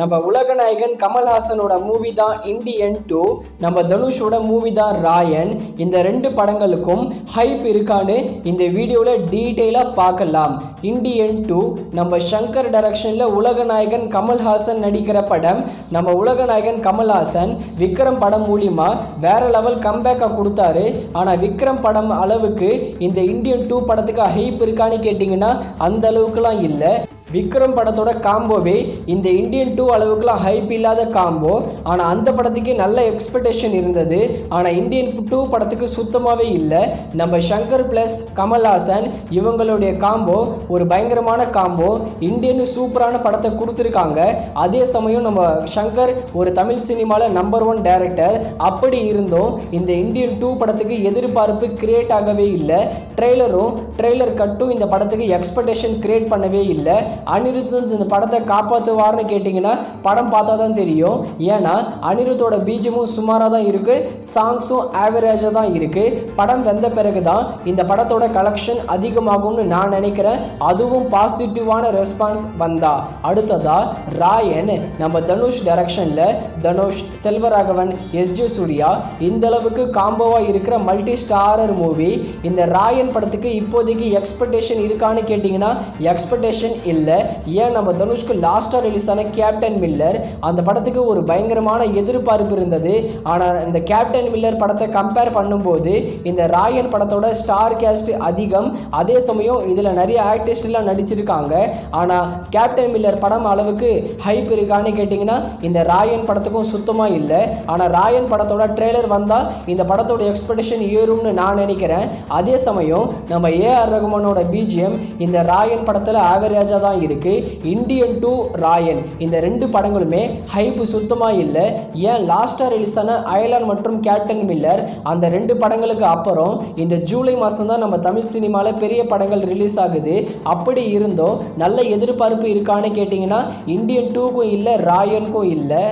நம்ம உலகநாயகன் கமல்ஹாசனோட மூவி தான் இண்டியன் டூ நம்ம தனுஷோட மூவி தான் ராயன். இந்த ரெண்டு படங்களுக்கும் ஹைப் இருக்கான்னு இந்த வீடியோவில் டீட்டெயிலாக பார்க்கலாம். இண்டியன் டூ நம்ம சங்கர் டைரக்ஷனில் உலகநாயகன் கமல்ஹாசன் நடிக்கிற படம் நம்ம உலகநாயகன் கமல்ஹாசன் விக்ரம் படம் மூலிமா வேற லெவல் கம்பேக்காக கொடுத்தாரு. ஆனால் விக்ரம் படம் அளவுக்கு இந்த இந்தியன் டூ படத்துக்கு ஹைப் இருக்கான்னு கேட்டிங்கன்னா அந்த அளவுக்குலாம் இல்லை. விக்ரம் படத்தோட காம்போவே இந்த இந்தியன் டூ அளவுக்குலாம் ஹைப் இல்லாத காம்போ. ஆனால் அந்த படத்துக்கு நல்ல எக்ஸ்பெக்டேஷன் இருந்தது. ஆனால் இந்தியன் டூ படத்துக்கு சுத்தமாகவே இல்லை. நம்ம சங்கர் ப்ளஸ் கமல்ஹாசன் இவங்களுடைய காம்போ ஒரு பயங்கரமான காம்போ. இந்தியன் சூப்பரான படத்தை கொடுத்துருக்காங்க. அதே சமயம் நம்ம சங்கர் ஒரு தமிழ் சினிமாவில் நம்பர் ஒன் டேரக்டர் அப்படி இருந்தும் இந்த இந்தியன் டூ படத்துக்கு எதிர்பார்ப்பு கிரியேட் ஆகவே இல்லை. ட்ரெய்லரும் ட்ரெய்லர் கட்டும் இந்த படத்துக்கு எக்ஸ்பெக்டேஷன் கிரியேட் பண்ணவே இல்லை. அனிருத் இந்த படத்தை காப்பாற்றுவார்னு கேட்டிங்கன்னா படம் பார்த்தா தான் தெரியும். ஏன்னா அனிருத்தோட பீஜமும் சுமாராக தான் இருக்குது சாங்ஸும் ஆவரேஜாக தான் இருக்குது படம் வந்த பிறகு தான் இந்த படத்தோட கலெக்ஷன் அதிகமாகும்னு நான் நினைக்கிறேன். அதுவும் பாசிட்டிவான ரெஸ்பான்ஸ் வந்தா. அடுத்ததா ராயன் நம்ம தனுஷ் டைரக்ஷனில் தனுஷ் செல்வராகவன் எஸ்ஜி சூர்யா இந்த அளவுக்கு காம்போவாக இருக்கிற மல்டி ஸ்டாரர் மூவி இந்த ராயன் படத்துக்கு இப்போதைக்கு எக்ஸ்பெக்டேஷன் இருக்கான்னு கேட்டிங்கன்னா எக்ஸ்பெக்டேஷன் இல்லை. ஏன் நம்ம தனுஷ்க்கு லாஸ்ட்டாக ரிலீஸ் ஆன கேப்டன் மில்லர் அந்த படத்துக்கு ஒரு பயங்கரமான எதிர்பார்ப்பு இருந்தது. ஆனால் இந்த கேப்டன் மில்லர் படத்தை கம்பேர் பண்ணும்போது இந்த ராயன் படத்தோட ஸ்டார் கேஸ்ட் அதிகம். அதே சமயம் இதில் நிறைய ஆர்டிஸ்ட்லாம் நடிச்சிருக்காங்க. ஆனால் கேப்டன் மில்லர் படம் அளவுக்கு ஹைப் இருக்கான்னு கேட்டிங்கன்னா இந்த ராயன் படத்துக்கும் சுத்தமாக இல்லை. ஆனால் ராயன் படத்தோட ட்ரெய்லர் வந்தால் இந்த படத்தோட எக்ஸ்பெக்டேஷன் ஏறும்னு நான் நினைக்கிறேன். அதே சமயம் நம்ம ஏஆர் ரகுமானோட பிஜிஎம் இந்த ராயன் படத்தில் ஆவரேஜாக தான் இருக்குது இந்தியன் டூ ராயன் இந்த ரெண்டு படங்களுமே ஹைப்பு சுத்தமாக இல்லை. ஏன் லாஸ்ட்டாக ரிலீஸ் ஆன அயலான் மற்றும் கேப்டன் மில்லர் அந்த ரெண்டு படங்களுக்கு அப்புறம் இந்த ஜூலை மாதம் தான் நம்ம தமிழ் சினிமாவில் பெரிய படங்கள் ரிலீஸ் ஆகுது. அப்படி இருந்தும் நல்ல எதிர்பார்ப்பு இருக்கான்னு கேட்டிங்கன்னா இந்தியன் டூக்கும் இல்லை ராயனுக்கும் இல்லை.